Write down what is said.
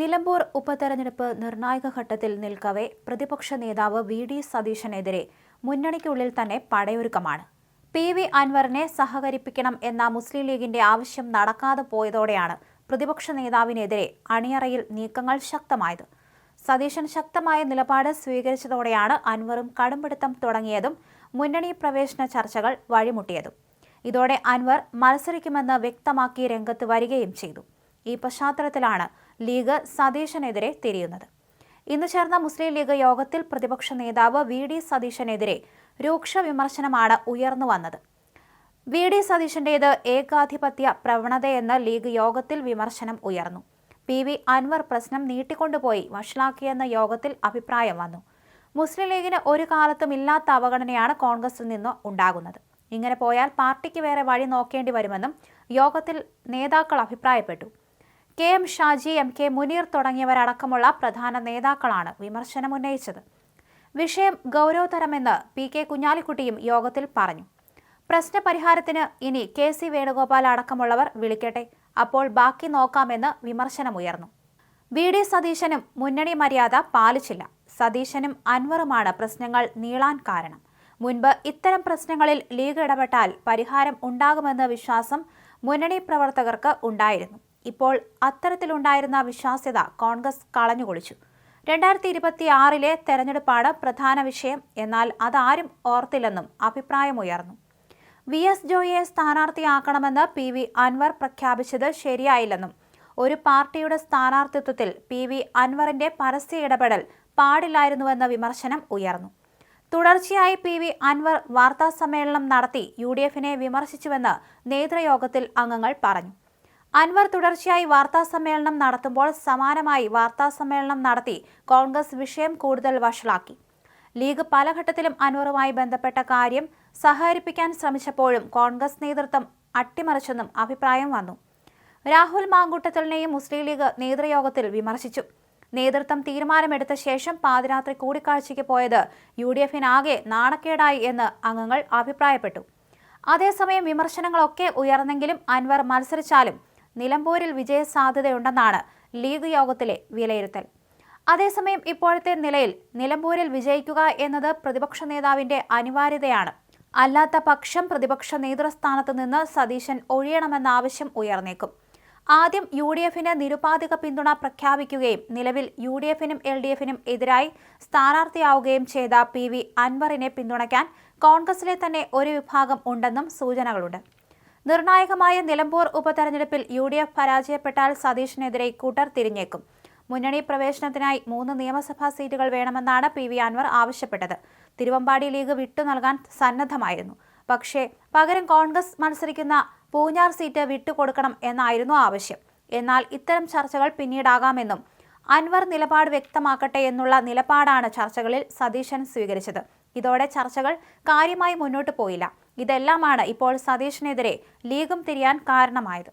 നിലമ്പൂർ ഉപതെരഞ്ഞെടുപ്പ് നിർണായക ഘട്ടത്തിൽ നിൽക്കവേ പ്രതിപക്ഷ നേതാവ് വി ഡി സതീശനെതിരെ മുന്നണിക്കുള്ളിൽ തന്നെ പടയൊരുക്കമാണ്. പി വി അൻവറിനെ സഹകരിപ്പിക്കണം എന്ന മുസ്ലിം ലീഗിന്റെ ആവശ്യം നടക്കാതെ പോയതോടെയാണ് പ്രതിപക്ഷ നേതാവിനെതിരെ അണിയറയിൽ നീക്കങ്ങൾ ശക്തമായത്. സതീശൻ ശക്തമായ നിലപാട് സ്വീകരിച്ചതോടെയാണ് അൻവറും കടുംപിടുത്തം തുടങ്ങിയതും മുന്നണി പ്രവേശന ചർച്ചകൾ വഴിമുട്ടിയതും. ഇതോടെ അൻവർ മത്സരിക്കുമെന്ന് വ്യക്തമാക്കി രംഗത്ത് വരികയും ചെയ്തു. ഈ പശ്ചാത്തലത്തിലാണ് ലീഗ് സതീശനെതിരെ തിരിയുന്നത്. ഇന്ന് ചേർന്ന മുസ്ലിം ലീഗ് യോഗത്തിൽ പ്രതിപക്ഷ നേതാവ് വി ഡി സതീശനെതിരെ രൂക്ഷ വിമർശനമാണ് ഉയർന്നു വന്നത്. വി ഡി സതീശന്റേത് ഏകാധിപത്യ പ്രവണതയെന്ന് ലീഗ് യോഗത്തിൽ വിമർശനം ഉയർന്നു. പി വി അൻവർ പ്രശ്നം നീട്ടിക്കൊണ്ടുപോയി വഷളാക്കിയെന്ന യോഗത്തിൽ അഭിപ്രായം വന്നു. മുസ്ലിം ലീഗിന് ഒരു കാലത്തും ഇല്ലാത്ത അവഗണനയാണ് കോൺഗ്രസിൽ നിന്ന് ഉണ്ടാകുന്നത്. ഇങ്ങനെ പോയാൽ പാർട്ടിക്ക് വേറെ വഴി നോക്കേണ്ടി വരുമെന്നും യോഗത്തിൽ നേതാക്കൾ അഭിപ്രായപ്പെട്ടു. K M Shaji M K Muneer തുടങ്ങിയവരടക്കമുള്ള പ്രധാന നേതാക്കളാണ് വിമർശനമുന്നയിച്ചത് വിഷയം ഗൗരവതരമെന്ന് പി കെ കുഞ്ഞാലിക്കുട്ടിയും യോഗത്തിൽ പറഞ്ഞു. പ്രശ്നപരിഹാരത്തിന് ഇനി കെ സി വേണുഗോപാൽ അടക്കമുള്ളവർ വിളിക്കട്ടെ. അപ്പോൾ ബാക്കി നോക്കാമെന്ന് വിമർശനമുയർന്നു. വി ഡി സതീശനും മുന്നണി മര്യാദ പാലിച്ചില്ല. സതീശനും അൻവറുമാണ് പ്രശ്നങ്ങൾ നീളാൻ കാരണം. മുൻപ് ഇത്തരം പ്രശ്നങ്ങളിൽ ലീഗ് ഇടപെട്ടാൽ പരിഹാരം ഉണ്ടാകുമെന്ന വിശ്വാസം മുന്നണി പ്രവർത്തകർക്ക് ഉണ്ടായിരുന്നു. ഇപ്പോൾ അത്തരത്തിലുണ്ടായിരുന്ന വിശ്വാസ്യത കോൺഗ്രസ് കളഞ്ഞുകൊളിച്ചു. രണ്ടായിരത്തി ഇരുപത്തി ആറിലെ തെരഞ്ഞെടുപ്പാണ് പ്രധാന വിഷയം. എന്നാൽ അതാരും ഓർത്തില്ലെന്നും അഭിപ്രായമുയർന്നു. വി എസ് ജോയിയെ സ്ഥാനാർത്ഥിയാക്കണമെന്ന് പി വി അൻവർ പ്രഖ്യാപിച്ചത് ശരിയായില്ലെന്നും ഒരു പാർട്ടിയുടെ സ്ഥാനാർത്ഥിത്വത്തിൽ പി വി അൻവറിന്റെ പരസ്യ ഇടപെടൽ പാടില്ലായിരുന്നുവെന്ന വിമർശനം ഉയർന്നു. തുടർച്ചയായി പി വി അൻവർ വാർത്താസമ്മേളനം നടത്തി യു ഡി എഫിനെ വിമർശിച്ചുവെന്ന് നേതൃയോഗത്തിൽ അംഗങ്ങൾ പറഞ്ഞു. അൻവർ തുടർച്ചയായി വാർത്താ സമ്മേളനം നടത്തുമ്പോൾ സമാനമായി വാർത്താ സമ്മേളനം നടത്തി കോൺഗ്രസ് വിഷയം കൂടുതൽ വഷളാക്കി. ലീഗ് പല ഘട്ടത്തിലും അൻവറുമായി ബന്ധപ്പെട്ട കാര്യം സഹകരിപ്പിക്കാൻ ശ്രമിച്ചപ്പോഴും കോൺഗ്രസ് നേതൃത്വം അട്ടിമറിച്ചെന്നും അഭിപ്രായം വന്നു. രാഹുൽ മാങ്കൂട്ടത്തലിനെയും മുസ്ലിം ലീഗ് നേതൃയോഗത്തിൽ വിമർശിച്ചു. നേതൃത്വം തീരുമാനമെടുത്ത ശേഷം പാതിരാത്രി കൂടിക്കാഴ്ചയ്ക്ക് പോയത് യു ഡി എഫിനാകെ നാണക്കേടായി എന്ന് അംഗങ്ങൾ അഭിപ്രായപ്പെട്ടു. അതേസമയം വിമർശനങ്ങളൊക്കെ ഉയർന്നെങ്കിലും അൻവർ മത്സരിച്ചാലും നിലമ്പൂരിൽ വിജയസാധ്യതയുണ്ടെന്നാണ് ലീഗ് യോഗത്തിലെ വിലയിരുത്തൽ. അതേസമയം ഇപ്പോഴത്തെ നിലയിൽ നിലമ്പൂരിൽ വിജയിക്കുക എന്നത് പ്രതിപക്ഷ നേതാവിന്റെ അനിവാര്യതയാണ്. അല്ലാത്ത പക്ഷം പ്രതിപക്ഷ നേതൃസ്ഥാനത്ത് നിന്ന് സതീശൻ ഒഴിയണമെന്ന ആവശ്യം ഉയർന്നേക്കും. ആദ്യം യു ഡി എഫിന് നിരുപാധിക പിന്തുണ പ്രഖ്യാപിക്കുകയും നിലവിൽ യു ഡി എഫിനും എൽ ഡി എഫിനും എതിരായി സ്ഥാനാർത്ഥിയാവുകയും ചെയ്ത പി വി അൻവറിനെ പിന്തുണയ്ക്കാൻ കോൺഗ്രസിലെ തന്നെ ഒരു വിഭാഗം ഉണ്ടെന്നും സൂചനകളുണ്ട്. നിർണായകമായ നിലമ്പൂർ ഉപതെരഞ്ഞെടുപ്പിൽ യു ഡി എഫ് പരാജയപ്പെട്ടാൽ സതീഷിനെതിരെ കൂട്ടർ തിരിഞ്ഞേക്കും. മുന്നണി പ്രവേശനത്തിനായി മൂന്ന് നിയമസഭാ സീറ്റുകൾ വേണമെന്നാണ് പി വി അൻവർ ആവശ്യപ്പെട്ടത്. തിരുവമ്പാടി ലീഗ് വിട്ടു നൽകാൻ സന്നദ്ധമായിരുന്നു. പക്ഷേ പകരം കോൺഗ്രസ് മത്സരിക്കുന്ന പൂഞ്ഞാർ സീറ്റ് വിട്ടുകൊടുക്കണം എന്നായിരുന്നു ആവശ്യം. എന്നാൽ ഇത്തരം ചർച്ചകൾ പിന്നീടാകാമെന്നും അൻവർ നിലപാട് വ്യക്തമാക്കട്ടെ എന്നുള്ള നിലപാടാണ് ചർച്ചകളിൽ സതീശൻ സ്വീകരിച്ചത്. ഇതോടെ ചർച്ചകൾ കാര്യമായി മുന്നോട്ട് പോയില്ല. ഇതെല്ലാമാണ് ഇപ്പോൾ സതീഷിനെതിരെ ലീഗും തിരിയാൻ കാരണമായത്.